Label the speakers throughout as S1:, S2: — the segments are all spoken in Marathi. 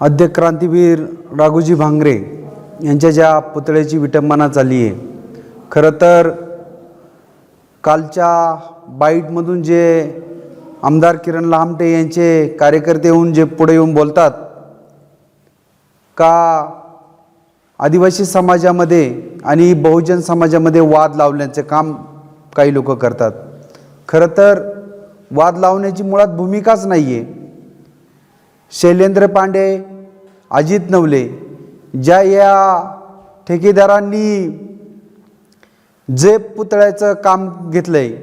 S1: आद्य क्रांतीवीर राघोजी भांगरे यांच्या ज्या पुतळ्याची विटंबना झाली आहे खरं तर कालच्या बाईटमधून जे आमदार किरण लामटे यांचे कार्यकर्ते येऊन जे पुढे येऊन बोलतात का आदिवासी समाजामध्ये आणि बहुजन समाजामध्ये वाद लावण्याचे काम काही लोक करतात खरं तर वाद लावण्याची मुळात भूमिकाच नाही आहे शैलेंद्र पांडे अजित नवले ज्या या ठेकेदारांनी जे पुतळ्याचं काम घेतलं आहे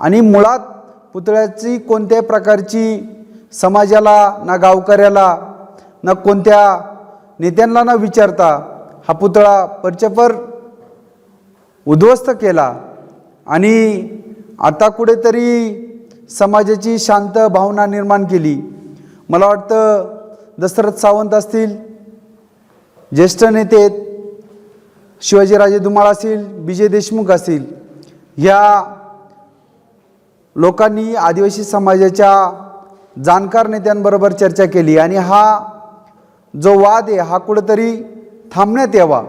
S1: आणि मुळात पुतळ्याची कोणत्याही प्रकारची समाजाला ना गावकऱ्याला ना कोणत्या नेत्यांना न विचारता हा पुतळा परचपर उद्ध्वस्त केला आणि आता कुठेतरी समाजाची शांत भावना निर्माण केली. मला वाटतं दशरथ सावंत असतील ज्येष्ठ नेते आहेत, शिवाजीराजे दुमाळ असतील विजय देशमुख असतील ह्या लोकांनी आदिवासी समाजाच्या जाणकार नेत्यांबरोबर चर्चा केली आणि हा जो वाद आहे हा कुठंतरी थांबण्यात यावा.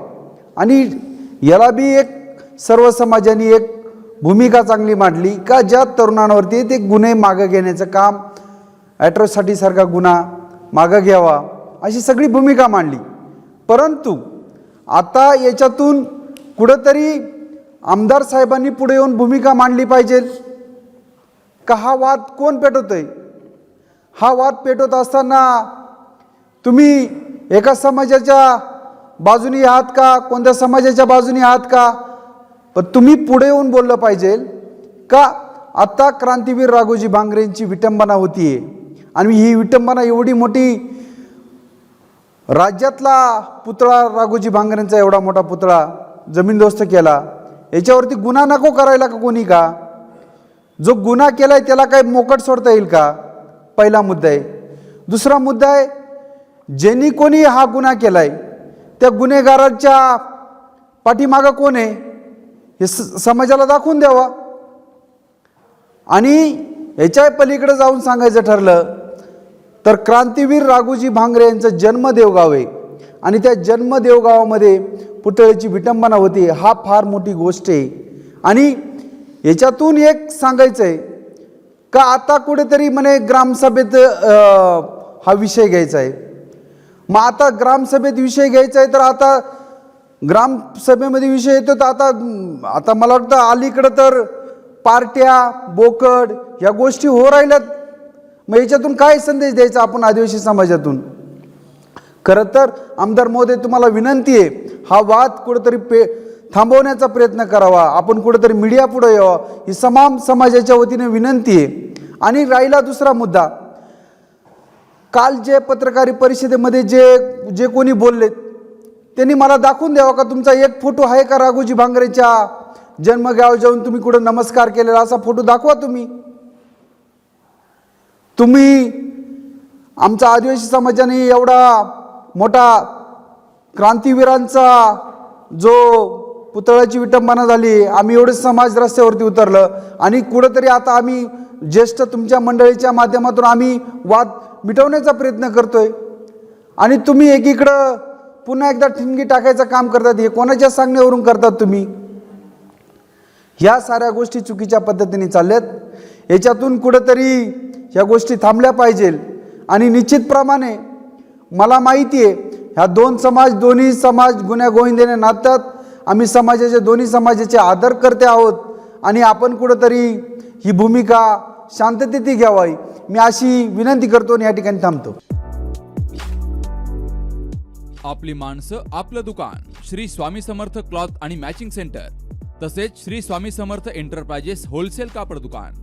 S1: आणि याला बी एक सर्व समाजाने एक भूमिका चांगली मांडली का ज्या तरुणांवरती ते गुन्हे मागं घेण्याचं काम ॲट्रोसाठीसारखा गुन्हा मागं घ्यावा अशी सगळी भूमिका मांडली. परंतु आता याच्यातून कुठंतरी आमदार साहेबांनी पुढे येऊन भूमिका मांडली पाहिजे. का हा वाद कोण पेटवतोय? हा वाद पेटवत असताना तुम्ही एका समाजाच्या बाजूनी आहात का? कोणत्या समाजाच्या बाजूनी आहात का? पण तुम्ही पुढे येऊन बोललं पाहिजे का आत्ता क्रांतीवीर राघोजी भांगरेंची विटंबना होतीये? आणि ही विटंबना एवढी मोठी राज्यातला पुतळा राघोजी भांगरेंचा एवढा मोठा पुतळा जमीनदोस्त केला. याच्यावरती गुन्हा नको करायला का कोणी का? जो गुन्हा केलाय त्याला काय मोकट सोडता येईल का? पहिला मुद्दा आहे. दुसरा मुद्दा आहे ज्यांनी कोणी हा गुन्हा केलाय त्या गुन्हेगाराच्या पाठीमागं कोण आहे? हे स- समाजाला दाखवून द्यावा. आणि याच्या पलीकडे जाऊन सांगायचं ठरलं तर क्रांतीवीर राघोजी भांगरे यांचं जन्म देवगाव आहे. आणि त्या जन्म देवगावामध्ये पुतळ्याची विटंबना होती. हा फार मोठी गोष्ट आहे. आणि याच्यातून एक सांगायचं आहे का आता कुठेतरी म्हणे ग्रामसभेत हा विषय घ्यायचा आहे मग आता ग्रामसभेत विषय घ्यायचा आहे तर आता ग्रामसभेमध्ये विषय येतो तर आता आता मला वाटतं अलीकडं तर पार्ट्या बोकड या गोष्टी हो राहिल्यात. मग याच्यातून काय संदेश द्यायचा आपण आदिवासी समाजातून? खरं तर आमदार महोदय तुम्हाला विनंती आहे हा वाद कुठेतरी पे थांबवण्याचा प्रयत्न करावा. आपण कुठेतरी मीडिया पुढे यावा. ही तमाम समाजाच्या वतीने विनंती आहे. आणि राहिला दुसरा मुद्दा. काल जे पत्रकार परिषदेमध्ये जे जे कोणी बोलले त्यांनी मला दाखवून द्यावा का तुमचा एक फोटो आहे का राघोजी भांगरेच्या? जन्मगाव जाऊन तुम्ही कुठं नमस्कार केलेला असा फोटो दाखवा तुम्ही. तुम्ही आमचा आदिवासी समाजाने एवढा मोठा क्रांतीवीरांचा जो पुतळ्याची विटंबना झाली आम्ही एवढे समाज रस्त्यावरती उतरलं आणि कुठंतरी आता आम्ही ज्येष्ठ तुमच्या मंडळीच्या माध्यमातून आम्ही वाद मिटवण्याचा प्रयत्न करतोय. आणि तुम्ही एकीकडं पुन्हा एकदा ठिणगी टाकायचं काम करतात हे कोणाच्या सांगण्यावरून करतात तुम्ही? ह्या साऱ्या गोष्टी चुकीच्या पद्धतीने चालल्यात. याच्यातून कुठंतरी ह्या गोष्टी थांबल्या पाहिजेल आणि निश्चितप्रमाणे मला माहिती आहे ह्या दोन समाज दोन्ही समाज गुन्ह्या गोविंदेने आम्ही समाजाचे दोन्ही समाजाचे आदर करते आहोत. आणि आपण कुठंतरी ही भूमिका शांततेती घ्यावी मी अशी विनंती करतो आणि या ठिकाणी थांबतो.
S2: आपली माणसं आपलं दुकान श्री स्वामी समर्थ क्लॉथ आणि मॅचिंग सेंटर. तसेच श्री स्वामी समर्थ एंटरप्राइजेस होलसेल कापड दुकान.